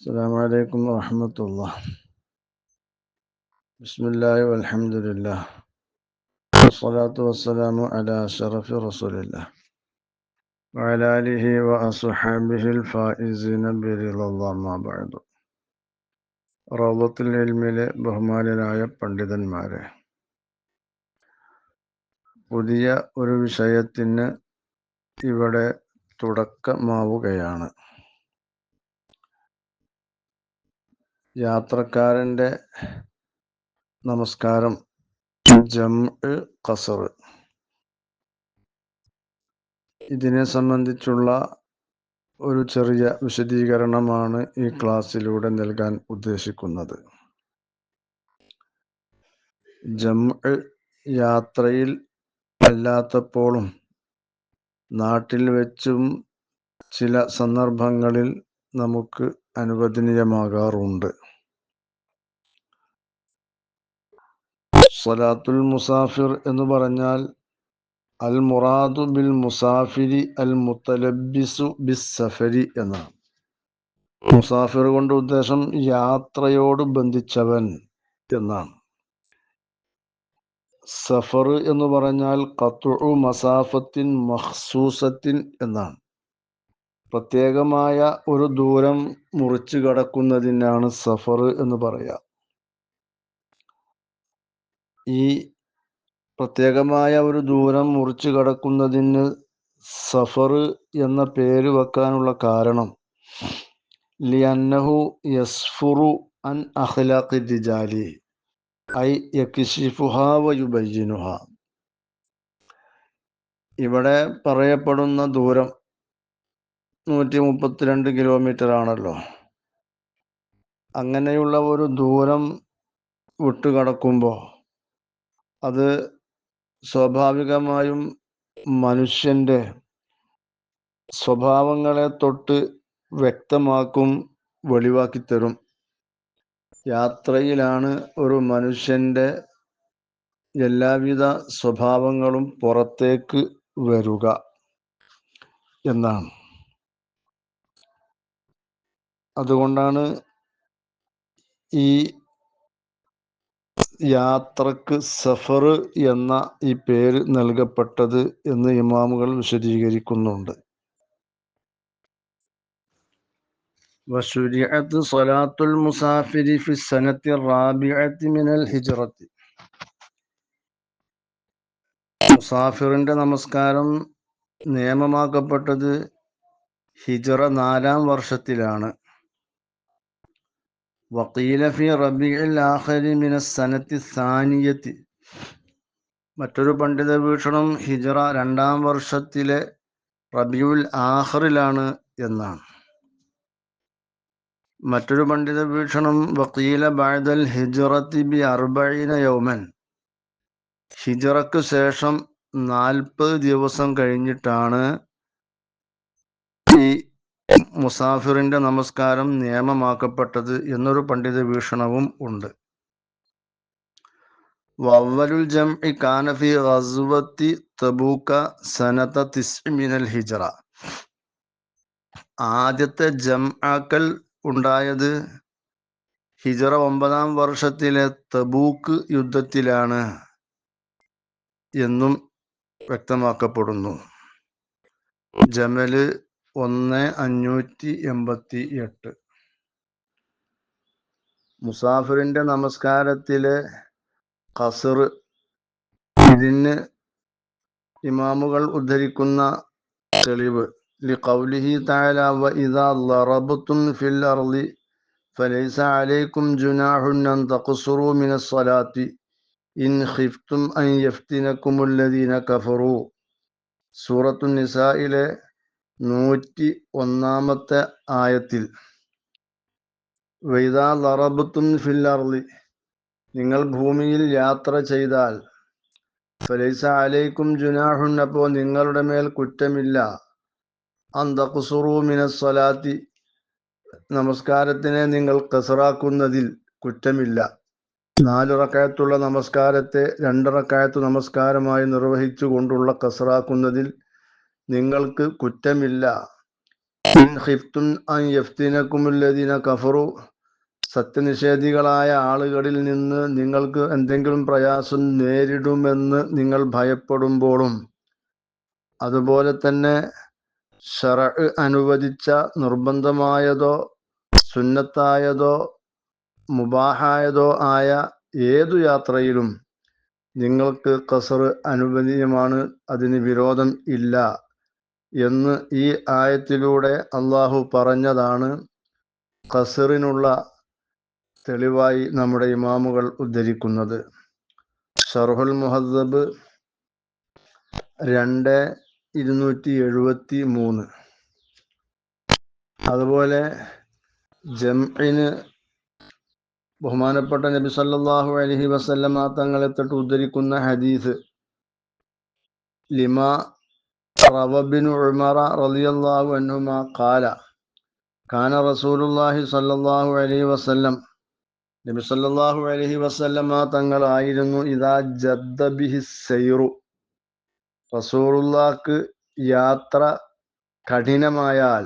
السلام عليكم ورحمة الله بسم الله والحمد لله والصلاة والسلام على شرف رسول الله وعلى آله وأصحابه الفائزين برضا الله ما بعد റൗലത്തുൽ ഇൽമിലെ ബഹുമാനരായ പണ്ഡിതന്മാരെ പുതിയ ഒരു വിഷയത്തിന് ഇവിടെ തുടക്കമാവുകയാണ് യാത്രക്കാരന്റെ നമസ്കാരം. ജം ഖസർ. ഇതിനെ സംബന്ധിച്ചുള്ള ഒരു ചെറിയ വിശദീകരണമാണ് ഈ ക്ലാസ്സിലൂടെ നൽകാൻ ഉദ്ദേശിക്കുന്നത്. ജം യാത്രയിൽ അല്ലാത്തപ്പോഴും നാട്ടിൽ വെച്ചും ചില സന്ദർഭങ്ങളിൽ നമുക്ക് അനുവദനീയമാകാറുണ്ട്. സലാത്തുൽ മുസാഫിർ എന്ന് പറഞ്ഞാൽ അൽ മുറാദു ബിൽ മുസാഫിരി അൽ മുത്തലബിസു ബിസ് സഫരി എന്നാണ്. മുസാഫിർ കൊണ്ട് ഉദ്ദേശം യാത്രയോട് ബന്ധിച്ചവൻ എന്നാണ്. സഫർ എന്ന് പറഞ്ഞാൽ കത്തു മസാഫത്തിൻ മഹ്സൂസത്തിൻ എന്നാണ്. പ്രത്യേകമായ ഒരു ദൂരം മുറിച്ചു കടക്കുന്നതിനാണ് സഫർ എന്ന് പറയാ. ഈ പ്രത്യേകമായ ഒരു ദൂരം മുറിച്ചു കടക്കുന്നതിന് സഫർ എന്ന പേര് വെക്കാനുള്ള കാരണം. ലിയന്നഹു യസ്ഫുറു അൻ അഖ്ലാഖി ദിജാലി ഐ വയുബയ്യിനുഹ ഇവിടെ പറയപ്പെടുന്ന ദൂരം നൂറ്റി മുപ്പത്തിരണ്ട് കിലോമീറ്റർ ആണല്ലോ അങ്ങനെയുള്ള ഒരു ദൂരം വിട്ടുകടക്കുമ്പോൾ അത് സ്വാഭാവികമായും മനുഷ്യന്റെ സ്വഭാവങ്ങളെ തൊട്ട് വ്യക്തമാക്കും വെളിവാക്കി തരും യാത്രയിലാണ് ഒരു മനുഷ്യന്റെ എല്ലാവിധ സ്വഭാവങ്ങളും പുറത്തേക്ക് വരുക എന്നാണ്. അതുകൊണ്ടാണ് ഈ യാത്രക്ക് സഫർ എന്ന ഈ പേര് നൽകപ്പെട്ടത് എന്ന് ഇമാമുകൾ വിശദീകരിക്കുന്നുണ്ട് وشرعت صلاة المسافر في السنة الرابعة من الهجرة മുസാഫിറിന്റെ നമസ്കാരം നിയമമാക്കപ്പെട്ടത് ഹിജറ നാലാം വർഷത്തിലാണ് വക്കീല ഫി റബിഉൽ ആഖിരി മിന സനത്തി സാനിയത്തി. മറ്റൊരു പണ്ഡിത വീക്ഷണം ഹിജറ രണ്ടാം വർഷത്തിലെ റബിയുൽ ആഹറിലാണ് എന്നാണ്. മറ്റൊരു പണ്ഡിത വീക്ഷണം വക്കീല ബഅദൽ ഹിജറത്തി ബി അർബൈന യൗമൻ. ഹിജറക്ക് ശേഷം നാൽപ്പത് ദിവസം കഴിഞ്ഞിട്ടാണ് ഈ മുസാഫിറിന്റെ നമസ്കാരം നിയമമാക്കപ്പെട്ടത് എന്നൊരു പണ്ഡിത വീക്ഷണവും ഉണ്ട്. വവ്വലുൽ ജംഇ ഗസ്വത്തി തബൂക്ക സനത തിസ്മിനൽ ഹിജറ. ആദ്യത്തെ ജംആക്കൽ ഉണ്ടായത് ഹിജറ ഒമ്പതാം വർഷത്തിലെ തബൂക്ക് യുദ്ധത്തിലാണ് എന്നും വ്യക്തമാക്കപ്പെടുന്നു. ജമൽ ഒന്ന് അഞ്ഞൂറ്റി എൺപത്തി എട്ട് മുസാഫിറിന്റെ നമസ്കാരത്തിലെ ഖസർ ഇതിന് ഇമാമുകൾ ഉദ്ധരിക്കുന്ന തെളിവ് لقوله تعالى وإذا ضربتم في الأرض فليس عليكم جناح أن تقصروا من الصلاة إن خفتم أن يفتنكم الذين كفروا سورة النساء നൂറ്റി ഒന്നാമത്തെ ആയത്തിൽ വൈദാ ലറബത്തും ഫില്ലർലി നിങ്ങൾ ഭൂമിയിൽ യാത്ര ചെയ്താൽ ഫലൈസ അലൈക്കും ജുനാഹുൻ നിങ്ങളുടെ മേൽ കുറ്റമില്ല സ്വലാത്തി നമസ്കാരത്തിനെ നിങ്ങൾ കസറാക്കുന്നതിൽ കുറ്റമില്ല നാലുറക്കായത്തുള്ള നമസ്കാരത്തെ രണ്ടിറക്കയത്ത് നമസ്കാരമായി നിർവഹിച്ചു കൊണ്ടുള്ള കസറാക്കുന്നതിൽ നിങ്ങൾക്ക് കുറ്റമില്ല. കഫറു. സത്യനിഷേധികളായ ആളുകളിൽ നിന്ന് നിങ്ങൾക്ക് എന്തെങ്കിലും പ്രയാസം നേരിടുമെന്ന് നിങ്ങൾ ഭയപ്പെടുമ്പോഴും അതുപോലെ തന്നെ അനുവദിച്ച നിർബന്ധമായതോ സുന്നത്തായതോ മുബാഹായതോ ആയ ഏതു യാത്രയിലും നിങ്ങൾക്ക് കസർ അനുവദനീയമാണ്. അതിന് വിരോധം ഇല്ല. എന്ന് ഈ ആയത്തിലൂടെ അള്ളാഹു പറഞ്ഞതാണ്. ഖസറിനുള്ള തെളിവായി നമ്മുടെ ഇമാമുകൾ ഉദ്ധരിക്കുന്നത്. ഷർഹുൽ മുഹദ്ദബ് രണ്ട് ഇരുന്നൂറ്റി എഴുപത്തി മൂന്ന്. അതുപോലെ ജംഇന് ബഹുമാനപ്പെട്ട നബി സല്ലാഹു അലഹി വസല്ലമ തങ്ങളെ തൊട്ട് ഉദ്ധരിക്കുന്ന ഹദീസ് ലിമ റവബിൻ ഉമറ റളിയല്ലാഹു അൻഹുമ ഖാല കാന റസൂലുള്ളാഹി സ്വല്ലല്ലാഹു അലൈഹി വസല്ലം നബി സല്ലല്ലാഹു അലൈഹി വസല്ലമ തങ്ങളായിരുന്നു ഇദാ ജദ്ദ ബിഹി സൈറു. റസൂലുള്ളാഹ്ക്ക് യാത്ര കഠിനമായാൽ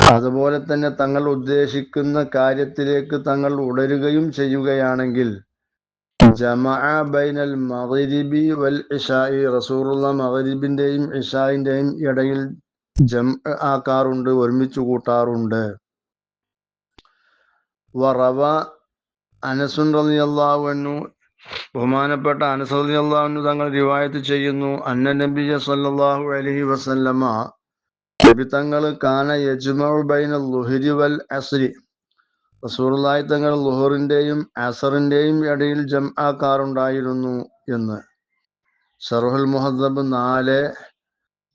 അതുപോലെ തന്നെ തങ്ങൾ ഉദ്ദേശിക്കുന്ന കാര്യത്തിലേക്ക് തങ്ങൾ ഉടരുകയും ചെയ്യുകയാണെങ്കിൽ ജമഅ ബൈനൽ മഗ്രിബി വൽ ഇഷായി റസൂറുള്ള മഗ്രിബിന്റെയും ഇഷായിന്റെയും ഇടയിൽ ജം ആക്കാറുണ്ട് ഒരുമിച്ച് കൂട്ടാറുണ്ട്. വറവ അനസുൻ റളിയല്ലാഹു അൻഹു ബഹുമാനപ്പെട്ട അനസ് റളിയല്ലാഹു അൻഹു തങ്ങൾ റിവായത്ത് ചെയ്യുന്നു. അന്ന നബിയ സല്ലല്ലാഹു അലൈഹി വസല്ലമ നബി തങ്ങൾ കാന യജ്മഉ ബൈനൽ ലുഹരി വൽ അസ്രി റസൂലുള്ളാഹി തങ്ങൾ ലുഹറിന്റെയും അസറിന്റെയും ഇടയിൽ ജം ആക്കാറുണ്ടായിരുന്നു എന്ന്. സർഹുൽ മുഹദ്ദബ് നാല്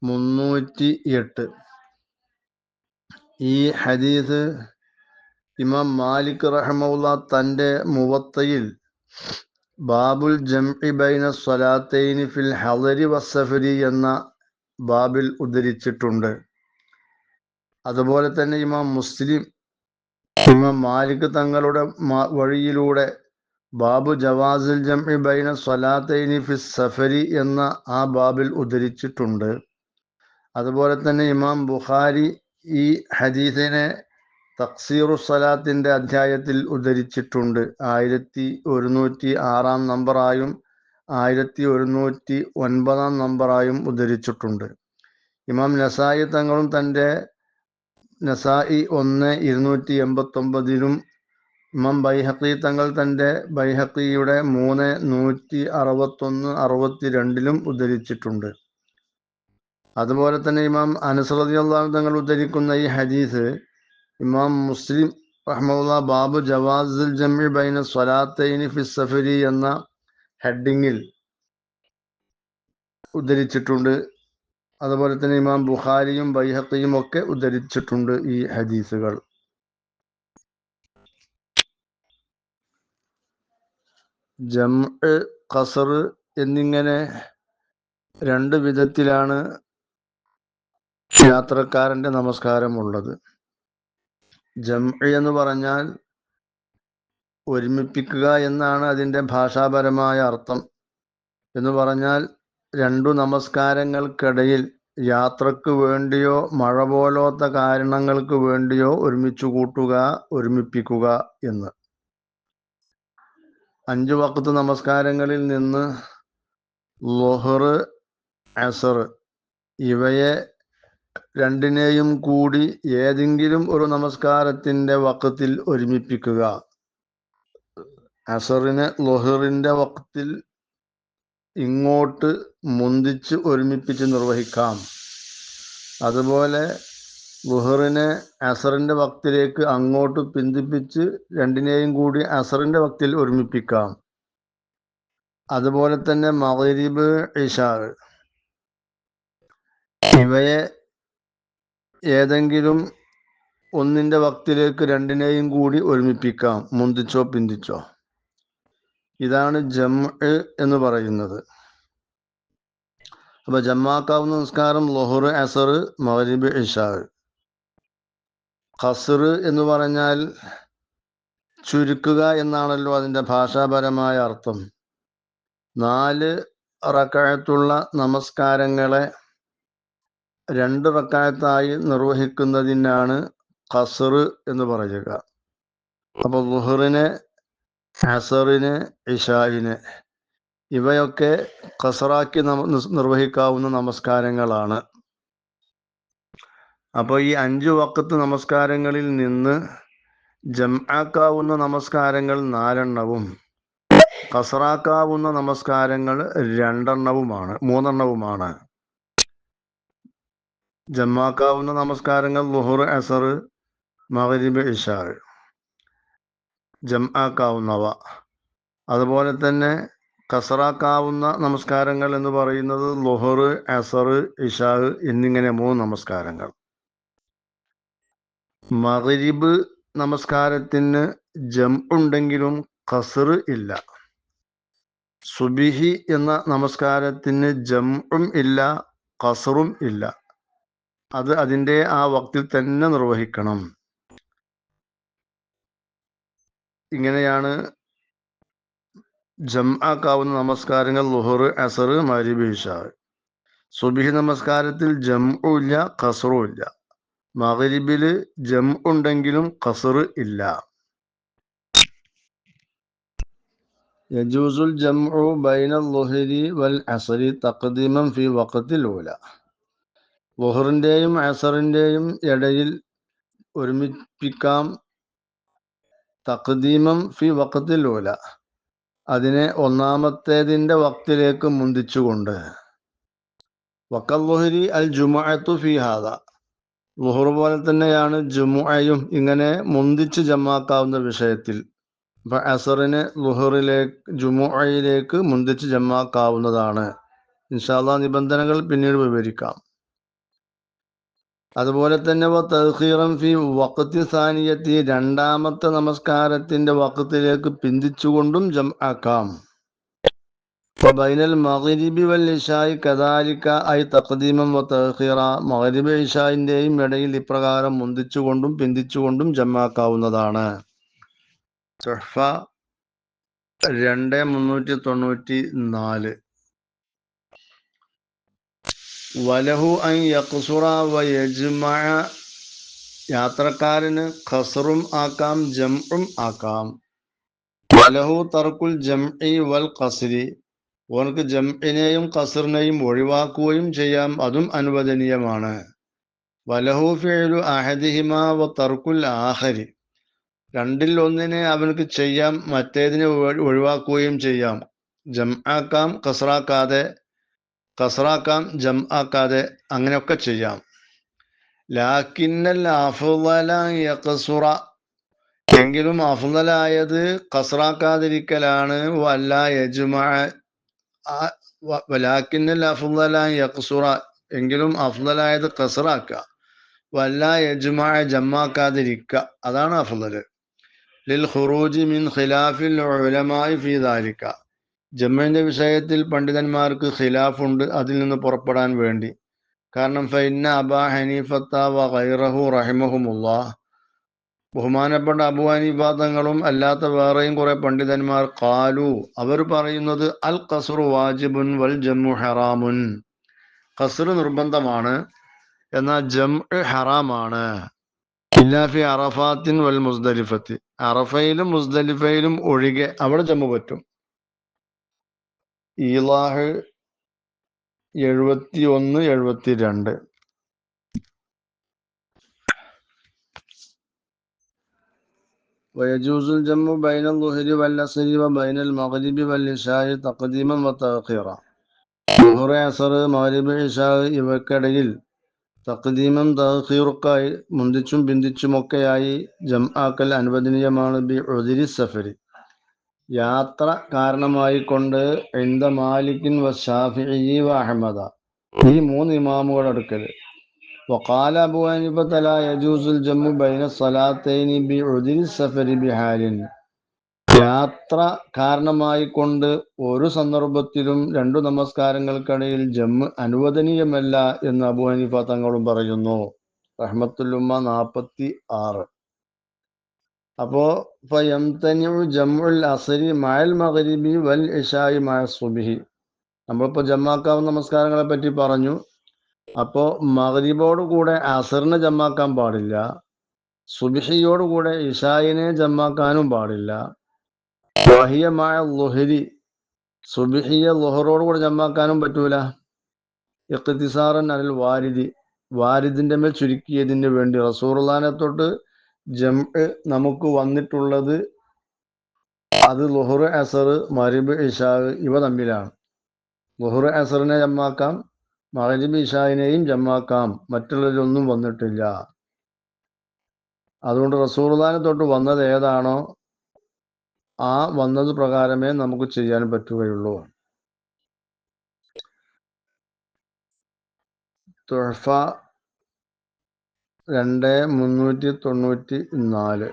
മുന്നൂറ്റി എട്ട് ഈ ഹദീസ് ഇമാം മാലിക് റഹമുല്ല തന്റെ മുവത്തയിൽ ബാബുൽ ജംഇ ബൈന സ്വലാത്തൈനി ഫിൽ ഹദരി വസഫരി എന്ന ബാബിൽ ഉദ്ധരിച്ചിട്ടുണ്ട്. അതുപോലെ തന്നെ ഇമാം മുസ്ലിം ഇമാം മാലിക് തങ്ങളുടെ വഴിയിലൂടെ ബാബു ജവാസിൽ ജംഇ ബൈന സ്വലാത്തൈനി ഫി സഫരി എന്ന ആ ബാബിൽ ഉദ്ധരിച്ചിട്ടുണ്ട്. അതുപോലെ തന്നെ ഇമാം ബുഖാരി ഈ ഹദീസിനെ തക്സീറു സലാത്തിന്റെ അധ്യായത്തിൽ ഉദ്ധരിച്ചിട്ടുണ്ട്. ആയിരത്തി ഒരുന്നൂറ്റി ആറാം നമ്പറായും ആയിരത്തി ഒരുന്നൂറ്റി ഒൻപതാം നമ്പറായും ഉദ്ധരിച്ചിട്ടുണ്ട്. ഇമാം നസായി തങ്ങളും തന്റെ നസായി ഒന്ന് ഇരുന്നൂറ്റി എൺപത്തൊമ്പതിലും ഇമാം ബൈഹക്കി തങ്ങൾ തന്റെ ബൈഹക്കിയുടെ മൂന്ന് നൂറ്റി അറുപത്തൊന്ന് അറുപത്തി രണ്ടിലും ഉദ്ധരിച്ചിട്ടുണ്ട്. അതുപോലെ തന്നെ ഇമാം അനുസൃതി അള്ളാഹു തങ്ങൾ ഉദ്ധരിക്കുന്ന ഈ ഹദീസ് ഇമാം മുസ്ലിം റഹ്മുല്ല ബാബു ജവാസുൽ ജമി ബൈന സ്വലാത്തൈനി ഫി സഫരി എന്ന ഹെഡിങ്ങിൽ ഉദ്ധരിച്ചിട്ടുണ്ട്. അതുപോലെ തന്നെ ഇമാം ബുഖാരിയും ബൈഹക്കിയും ഒക്കെ ഉദ്ധരിച്ചിട്ടുണ്ട് ഈ ഹദീസുകൾ. ജം ഖസർ എന്നിങ്ങനെ രണ്ട് വിധത്തിലാണ് യാത്രക്കാരന്റെ നമസ്കാരമുള്ളത്. ജം എന്ന് പറഞ്ഞാൽ ഒരുമിപ്പിക്കുക എന്നാണ് അതിന്റെ ഭാഷാപരമായ അർത്ഥം. എന്ന് പറഞ്ഞാൽ രണ്ടു നമസ്കാരങ്ങൾക്കിടയിൽ യാത്രയ്ക്ക് വേണ്ടിയോ മഴ പോലോത്ത കാരണങ്ങൾക്ക് വേണ്ടിയോ ഒരുമിച്ച് കൂട്ടുക ഒരുമിപ്പിക്കുക എന്ന്. അഞ്ചു വക്കത്ത് നമസ്കാരങ്ങളിൽ നിന്ന് ലൊഹർ അസർ ഇവയെ രണ്ടിനെയും കൂടി ഏതെങ്കിലും ഒരു നമസ്കാരത്തിന്റെ വക്കത്തിൽ ഒരുമിപ്പിക്കുക. അസറിനെ ലൊഹറിന്റെ വക്കത്തിൽ ഇങ്ങോട്ട് മുന്തിച്ച് ഒരുമിപ്പിച്ച് നിർവഹിക്കാം. അതുപോലെ ലുഹറിനെ അസറിന്റെ വക്തിലേക്ക് അങ്ങോട്ട് പിന്തിപ്പിച്ച് രണ്ടിനെയും കൂടി അസറിന്റെ വക്തിൽ ഒരുമിപ്പിക്കാം. അതുപോലെ തന്നെ മഗ്രിബ് ഇഷാർ. ഇവയെ ഏതെങ്കിലും ഒന്നിന്റെ വക്തിലേക്ക് രണ്ടിനെയും കൂടി ഒരുമിപ്പിക്കാം. മുന്തിച്ചോ പിന്തിച്ചോ. ഇതാണ് ജം എന്ന് പറയുന്നത്. അപ്പൊ ജമ്മാക്കാവുന്ന നിസ്കാരം ലൊഹർ അസർ മൗരിബ് ഇഷാ. ഖസർ എന്ന് പറഞ്ഞാൽ ചുരുക്കുക എന്നാണല്ലോ അതിന്റെ ഭാഷാപരമായ അർത്ഥം. നാല് റക്കായത്തുള്ള നമസ്കാരങ്ങളെ രണ്ട് റക്കായത്തായി നിർവഹിക്കുന്നതിനാണ് ഖസർ എന്ന് പറയുക. അപ്പോൾ ലുഹറിന് അസറിന് ഇഷായിന് ഇവയൊക്കെ കസറാക്കി നിർവഹിക്കാവുന്ന നമസ്കാരങ്ങളാണ്. അപ്പോൾ ഈ അഞ്ചു വക്കത്ത് നമസ്കാരങ്ങളിൽ നിന്ന് ജംആക്കാവുന്ന നമസ്കാരങ്ങൾ നാലെണ്ണവും കസറാക്കാവുന്ന നമസ്കാരങ്ങൾ രണ്ടെണ്ണവുമാണ് മൂന്നെണ്ണവുമാണ്. ജമാക്കാവുന്ന നമസ്കാരങ്ങൾ ലുഹുർ അസർ മഹരിബ് ഇഷാ ജംആക്കാവുന്നവ അതുപോലെ തന്നെ കസറാക്കാവുന്ന നമസ്കാരങ്ങൾ എന്ന് പറയുന്നത് ലൊഹർ അസർ ഇഷാ എന്നിങ്ങനെ മൂന്ന് നമസ്കാരങ്ങൾ. മഗ്രിബ് നമസ്കാരത്തിന് ജം ഉണ്ടെങ്കിലും കസർ ഇല്ല. സുബിഹി എന്ന നമസ്കാരത്തിന് ജംഉം ഇല്ല കസറും ഇല്ല. അത് അതിന്റെ ആ വക്തിൽ തന്നെ നിർവഹിക്കണം. ഇങ്ങനെയാണ് ജംആക്കാവുന്ന നമസ്കാരങ്ങൾ ലുഹർ അസർ മരിബ് ഇഷാ. സുബിഹി നമസ്കാരത്തിൽ ജംഉ ഇല്ല ഖസറും ഇല്ല. മകരിബിൽ ജം ഉണ്ടെങ്കിലും ഖസർ ഇല്ല. യജൂസുൽ ജംഉ ബൈന ളുഹരി വൽ അസരി തഖദീമൻ ഫി വഖത്തിൽ ഊല. ലുഹറിന്റെയും അസറിന്റെയും ഇടയിൽ ഒരുമിപ്പിക്കാം തഖദീമം ഫി വക്കത്തിലൂല അതിനെ ഒന്നാമത്തേതിന്റെ വക്തിലേക്ക് മുന്തിച്ചുകൊണ്ട്. വക്കൽ ളുഹരി അൽ ജുമുഅത്തു ഫി ഹാദ. ലുഹുർ പോലെ തന്നെയാണ് ജുമുഅയും ഇങ്ങനെ മുന്തിച്ച് ജമാക്കാവുന്ന വിഷയത്തിൽ. അപ്പൊ അസറിന് ലുഹറിലേക്ക് ജുമുഅയിലേക്ക് മുന്തിച്ച് ജമാക്കാവുന്നതാണ് ഇൻഷാല്ലാ നിബന്ധനകൾ പിന്നീട് വിവരിക്കാം. അതുപോലെ തന്നെ തഹീറം ഫി വക്കത്തി സാനിയത്തി രണ്ടാമത്തെ നമസ്കാരത്തിന്റെ വക്കത്തിലേക്ക് പിന്തിച്ചുകൊണ്ടും ജം ആക്കാം ബൈനൽ മഗ്രിബി വൽ ഇഷായി കദാലിക്ക ഐ തഖദീമം വ തഖീറ മഗ്രിബ് ഇഷായിന്റെയും ഇടയിൽ ഇപ്രകാരം മുന്തിച്ചുകൊണ്ടും പിന്തിച്ചുകൊണ്ടും ജമാക്കാവുന്നതാണ് രണ്ട് മുന്നൂറ്റി തൊണ്ണൂറ്റി നാല്. വലഹു അൻ യഖ്സുറ വ യജ്മഅ യാത്രക്കാരന് ഖസറും ആക്കാം ജംഉം ആക്കാം. വലഹു തർക്കുൽ ജംഇ വൽ ഖസ്രി. ഓനക്ക് ജംഇനെയും ഖസറിനെയും ഒഴിവാക്കുകയും ചെയ്യാം അതും അനുവദനീയമാണ്. വലഹു ഫിഅലു അഹദിഹിമ വ തർക്കുൽ ആഹരി രണ്ടിൽ ഒന്നിനെ അവനക്ക് ചെയ്യാം മറ്റേതിനെ ഒഴി- ഒഴിവാക്കുകയും ചെയ്യാം. ജംആക്കാം ഖസറാക്കാതെ കസറാക്കാം ജം ആക്കാതെ അങ്ങനെയൊക്കെ ചെയ്യാം. ലാക്കിന്നൽ യഖ്സുറ. എങ്കിലും അഫ്ളലായത് കസറാക്കാതിരിക്കലാണ്. വല്ല വ- വലാക്കിന്നൽ അഫ്ളല യഖ്സുറ. എങ്കിലും അഫ്ളലായത് കസറാക്കുക വല്ല യജ്മഅ ജമ്മാക്കാതിരിക്കുക അതാണ് അഫ്ളൽ ലിൽ ഖുറൂജി മിൻ ഖിലാഫിൽ ഉലമായി ഫീ ദാലിക ജമ്മിന്റെ വിഷയത്തിൽ പണ്ഡിതന്മാർക്ക് ഖിലാഫുണ്ട് അതിൽ നിന്ന് പുറപ്പെടാൻ വേണ്ടി. കാരണം ഫൈന അബ ഹനീഫത്ത വ ഖൈറഹു റഹിമഹുമുല്ലാ. ബഹുമാനപ്പെട്ട അബു ഹനീഫ തങ്ങളും അല്ലാത്ത വേറെയും കുറെ പണ്ഡിതന്മാർ കാലു അവർ പറയുന്നത് അൽ ഖസ്റു വാജിബുൻ വൽ ജമ്മു ഹറാമുൻ. ഖസ്ർ നിർബന്ധമാണ് എന്നാൽ ജം ഹറാമാണ്. ഖിലാഫി അറഫാത്തിൻ വൽ മുസ്ദലിഫത്തി. അറഫയിലും മുസ്ദലിഫയിലും ഒഴികെ അവിടെ ജമ്മു പറ്റും. ഈലാഹ് എഴുപത്തി ഒന്ന് എഴുപത്തി രണ്ട് ويجوز الجمع بين الظهر والعصر وبين المغرب والعشاء تقديما وتأخيرا ظهر عصر മഗ്രിബ് ഇഷാ ഇവക്കിടയിൽ തഖദീമം തഹീറുക്കായി മുന്തിച്ചും പിന്തിച്ചുമൊക്കെയായി ജം ആക്കൽ അനുവദനീയമാണ് ബി ഉദിരി സഫരി യാത്ര കാരണമായി കൊണ്ട് ഇന്ദ മാലിക്കിൻ വ ഷാഫിഇ വ അഹമ്മദ ഈ മൂന്ന് ഇമാമുകൾ അടുക്കൽ وقال أبو حنيفة لا يجوز الجمع بين الصلاتين بعذر السفر بحال യാത്ര കാരണമായി കൊണ്ട് ഒരു സന്ദർഭത്തിലും രണ്ടു നമസ്കാരങ്ങൾക്കിടയിൽ ജമ്മ് അനുവദനീയമല്ല എന്ന് അബു ഹനീഫ തങ്ങളും പറയുന്നു റഹ്മത്തുല്ലുമ്മ നാപ്പത്തി ആറ് അപ്പോ ജമ്മുൽ അസരി അസ്രി മകരിബി വൽ ഇഷായി മായ സുബിഹി. നമ്മളിപ്പോ ജമ്മാക്കാവുന്ന നമസ്കാരങ്ങളെ പറ്റി പറഞ്ഞു. അപ്പോ മഗ്രിബോട് കൂടെ അസറിനെ ജമാക്കാൻ പാടില്ല. സുബിഹിയോട് കൂടെ ഇഷായിനെ ജമാക്കാനും പാടില്ല. വഹിയമായ ലുഹരി സുബിഹിയ ലുഹറോട് കൂടെ ജമാക്കാനും പറ്റൂല. ഇഖ്തിസാറൻ അനിൽ വാരിദി വാരിദിന്റെ മേൽ ചുരുക്കിയതിന് വേണ്ടി റസൂർ തൊട്ട് ജം നമുക്ക് വന്നിട്ടുള്ളത് അത് ലുഹുർ അസർ മരിബ് ഇഷാഖ് ഇവ തമ്മിലാണ്. ലുഹുർ അസറിനെ ജമാക്കാം മഹരിബ് ഇഷാഖിനെയും ജമാക്കാം മറ്റുള്ളതിലൊന്നും വന്നിട്ടില്ല. അതുകൊണ്ട് റസൂർദാനെ തൊട്ട് വന്നത് ഏതാണോ ആ വന്നത് പ്രകാരമേ നമുക്ക് ചെയ്യാൻ പറ്റുകയുള്ളൂ. തുഴഫ രണ്ട് മുന്നൂറ്റി തൊണ്ണൂറ്റി നാല്.